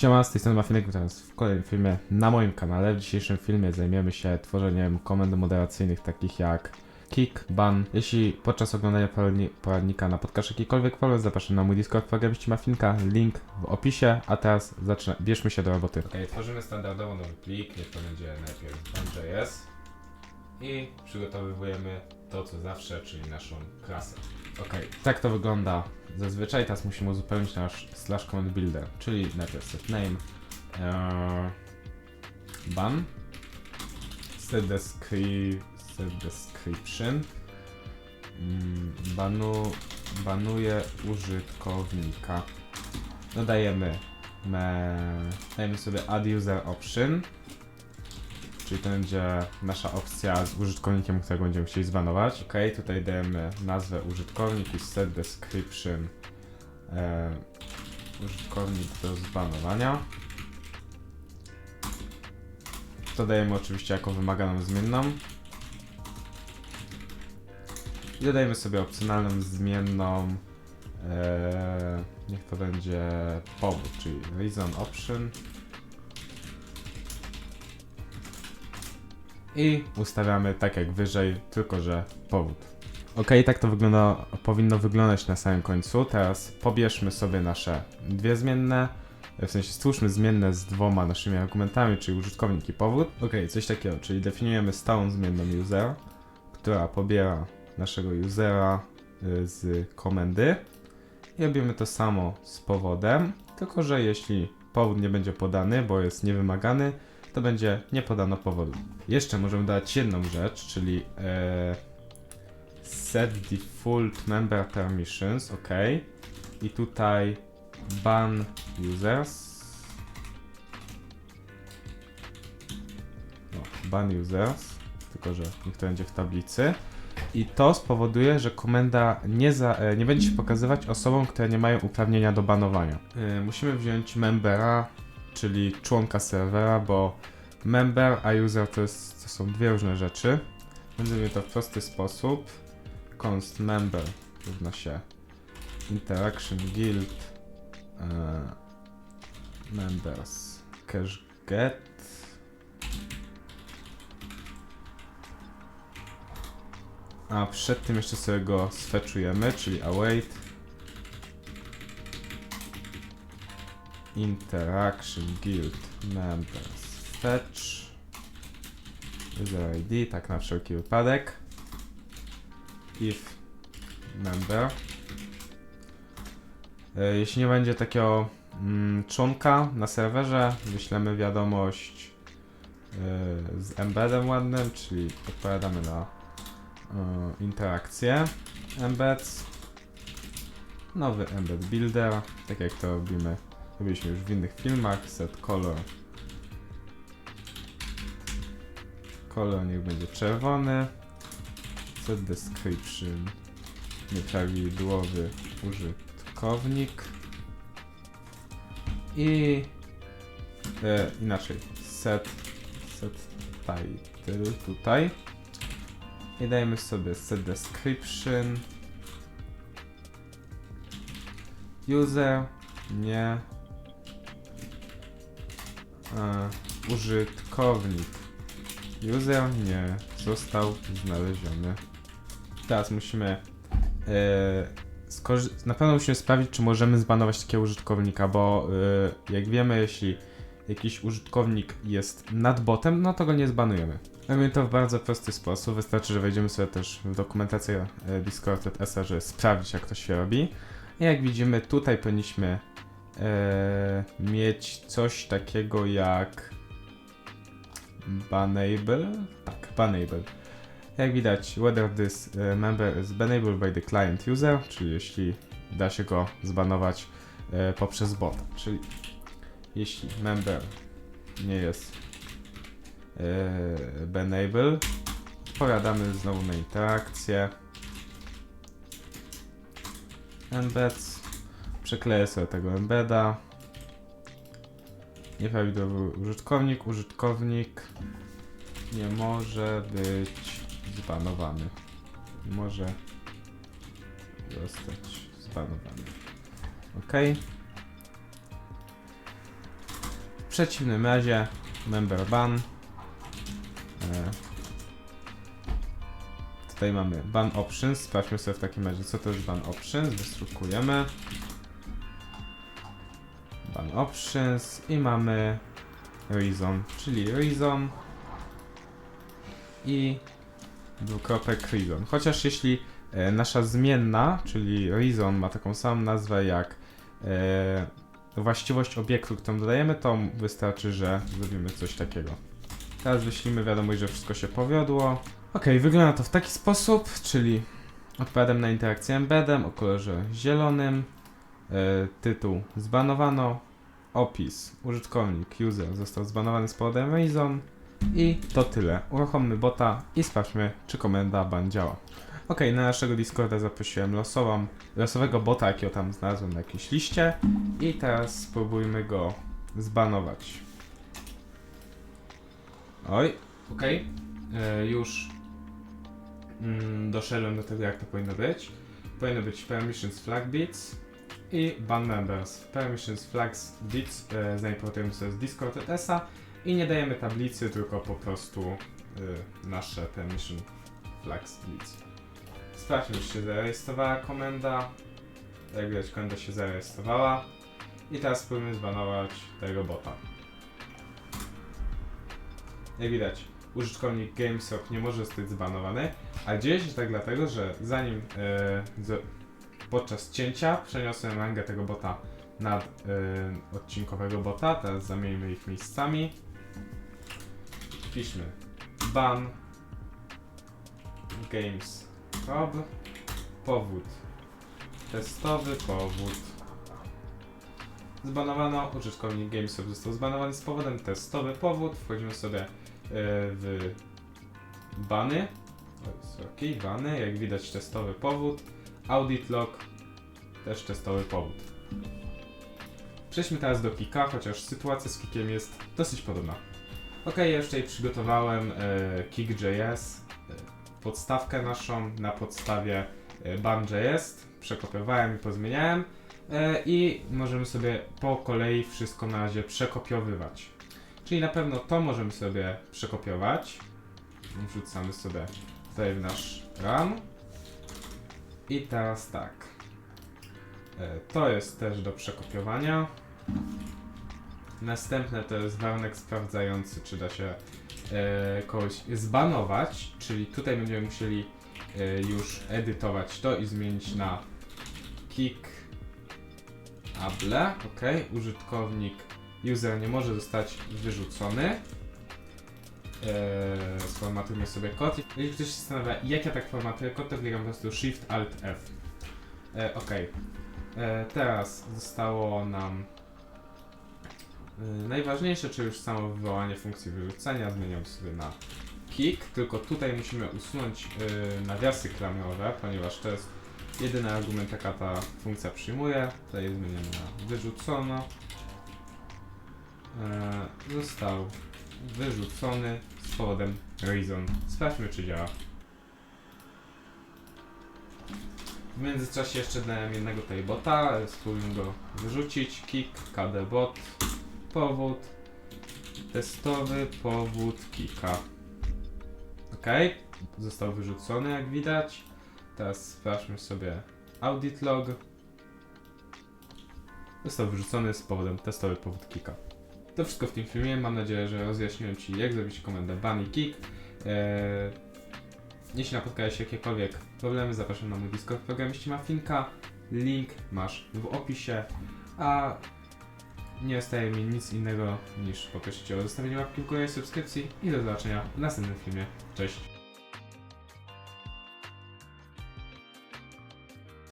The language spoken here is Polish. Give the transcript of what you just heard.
Siema, z tej strony Mafinek, was w kolejnym filmie na moim kanale. W dzisiejszym filmie zajmiemy się tworzeniem komend moderacyjnych takich jak kick, ban. Jeśli podczas oglądania poradni- poradnika napotkasz jakikolwiek problem, zapraszam na mój Discord programiści Mafinka, link w opisie, a teraz zaczyna, bierzmy się do roboty. Ok, tworzymy standardowo nowy plik, niech to będzie najpierw ban.js i przygotowujemy to co zawsze, czyli naszą klasę. Ok, tak to wygląda zazwyczaj. Teraz musimy uzupełnić nasz slash command builder, czyli najpierw set name, eee, ban, set, descri- set description, mm, banu, banuje użytkownika. Dodajemy me, dajemy sobie add user option, czyli to będzie nasza opcja z użytkownikiem, którego będziemy chcieli zbanować. Ok, tutaj dajemy nazwę użytkownik i set description e, użytkownik do zbanowania. To dajemy oczywiście jako wymaganą zmienną. I dodajemy sobie opcjonalną zmienną. E, niech to będzie powód, czyli reason option. I ustawiamy tak jak wyżej, tylko że powód. Ok, tak to wygląda, powinno wyglądać na samym końcu. Teraz pobierzmy sobie nasze dwie zmienne, w sensie stwórzmy zmienne z dwoma naszymi argumentami, czyli użytkownik i powód. Ok, coś takiego, czyli definiujemy stałą zmienną user, która pobiera naszego usera y, z komendy i robimy to samo z powodem, tylko że jeśli powód nie będzie podany, bo jest niewymagany, to będzie nie podano powodu. Jeszcze możemy dodać jedną rzecz, czyli e, set default member permissions, ok. I tutaj ban users. No, ban users, tylko że niech to będzie w tablicy. I to spowoduje, że komenda nie, za, e, nie będzie się pokazywać osobom, które nie mają uprawnienia do banowania. E, musimy wziąć membera, czyli członka serwera, bo member a user to, jest, to są dwie różne rzeczy. Będziemy to w prosty sposób. const member równa się interaction guild e, members cache get a przed tym jeszcze sobie go sfetchujemy, czyli await interaction guild members. Fetch. User ID, tak na wszelki wypadek. If member. E, jeśli nie będzie takiego mm, członka na serwerze, wyślemy wiadomość e, z embedem ładnym, czyli odpowiadamy na e, interakcję embeds. Nowy embed builder, tak jak to robimy robiliśmy już w innych filmach, set color kolor niech będzie czerwony. Set description. Nieprawidłowy użytkownik. I e, inaczej. Set, set title tutaj. I dajemy sobie set description. User nie e, użytkownik User nie został znaleziony. Teraz musimy. E, na pewno musimy sprawdzić, czy możemy zbanować takiego użytkownika, bo e, jak wiemy, jeśli jakiś użytkownik jest nad botem, no to go nie zbanujemy. Robimy to w bardzo prosty sposób. Wystarczy, że wejdziemy sobie też w dokumentację Discord.sa, żeby sprawdzić, jak to się robi. I jak widzimy, tutaj powinniśmy e, mieć coś takiego jak banable. Tak, banable. Jak widać, whether this e, member is banable by the client user, czyli jeśli da się go zbanować e, poprzez bot. Czyli jeśli member nie jest e, banable, odpowiadamy znowu na interakcję. Embeds. Przekleję sobie tego embeda. Nieprawidłowy użytkownik. Użytkownik nie może być zbanowany. Nie może zostać zbanowany. Ok. przeciwnym razie member ban. E, tutaj mamy ban options. Sprawdźmy sobie w takim razie, co to jest ban options. Wystrukujemy. Ban options i mamy reason, czyli reason i dwukropek reason. Chociaż jeśli e, nasza zmienna, czyli reason ma taką samą nazwę jak e, właściwość obiektu, którą dodajemy, to wystarczy, że zrobimy coś takiego. Teraz wyślimy wiadomość, że wszystko się powiodło. Ok, wygląda to w taki sposób, czyli odpowiadam na interakcję embeddem o kolorze zielonym, e, tytuł zbanowano, opis, użytkownik, user został zbanowany z powodem reason i to tyle. Uruchommy bota i sprawdźmy, czy komenda ban działa. Ok, na naszego Discorda zaprosiłem losową, losowego bota, jakiego tam znalazłem na jakiejś liście i teraz spróbujmy go zbanować. Oj, ok, e, już mm, doszedłem do tego, jak to powinno być. Powinno być permissions flag bits i ban members. Permissions flags bits e, zaimportujemy sobie z Discord ESA i nie dajemy tablicy, tylko po prostu e, nasze permission flags bits. Sprawdźmy, czy się zarejestrowała komenda. Jak widać, komenda się zarejestrowała. I teraz spróbujemy zbanować tego bota. Jak widać, użytkownik GameStop nie może zostać zbanowany, a dzieje się tak dlatego, że zanim e, z, podczas cięcia przeniosłem rangę tego bota na e, odcinkowego bota, teraz zamieńmy ich miejscami. Wpiszmy ban games Rob. Powód. Testowy powód. Zbanowano. Użytkownik GameStop został zbanowany z powodem testowy powód. Wchodzimy sobie e, w bany. Ok, bany. Jak widać testowy powód. Audit log. Też testowy powód. Przejdźmy teraz do Kika, chociaż sytuacja z Kikiem jest dosyć podobna. Ok, tutaj przygotowałem e, Kick.js, e, podstawkę naszą na podstawie e, ban.js, przekopiowałem i pozmieniałem e, i możemy sobie po kolei wszystko na razie przekopiowywać. Czyli na pewno to możemy sobie przekopiować. Wrzucamy sobie tutaj w nasz RAM. I teraz tak. E, To jest też do przekopiowania. Następne to jest warunek sprawdzający, czy da się e, kogoś zbanować, czyli tutaj będziemy musieli e, już edytować to i zmienić na kick able, ok, użytkownik user nie może zostać wyrzucony. E, sformatujmy sobie kod. Jeśli ktoś się zastanawia, jak ja tak formatuję kod, to klikam po prostu Shift Alt F. E, ok. E, teraz zostało nam Yy, Najważniejsze, czy już samo wywołanie funkcji wyrzucenia, zmieniam sobie na kick, tylko tutaj musimy usunąć yy, nawiasy klamerowe, ponieważ to jest jedyny argument, jaka ta funkcja przyjmuje. Tutaj zmieniamy na wyrzucono. Yy, został wyrzucony z powodem reason. Sprawdźmy, czy działa. W międzyczasie jeszcze dałem jednego tutaj bota, spróbujmy go wyrzucić. Kick, kd bot powód, testowy powód kika. Ok, został wyrzucony jak widać. Teraz sprawdźmy sobie audit log. Został wyrzucony z powodem testowy powód kika. To wszystko w tym filmie. Mam nadzieję, że rozjaśniłem Ci jak zrobić komendę i kick. Eee, jeśli napotkałeś jakiekolwiek problemy, zapraszam na mój Discord programiści Mafinka. Link masz w opisie. A nie zostaje mi nic innego niż poprosić o zostawienie łapki w górę subskrypcji i do zobaczenia w następnym filmie. Cześć!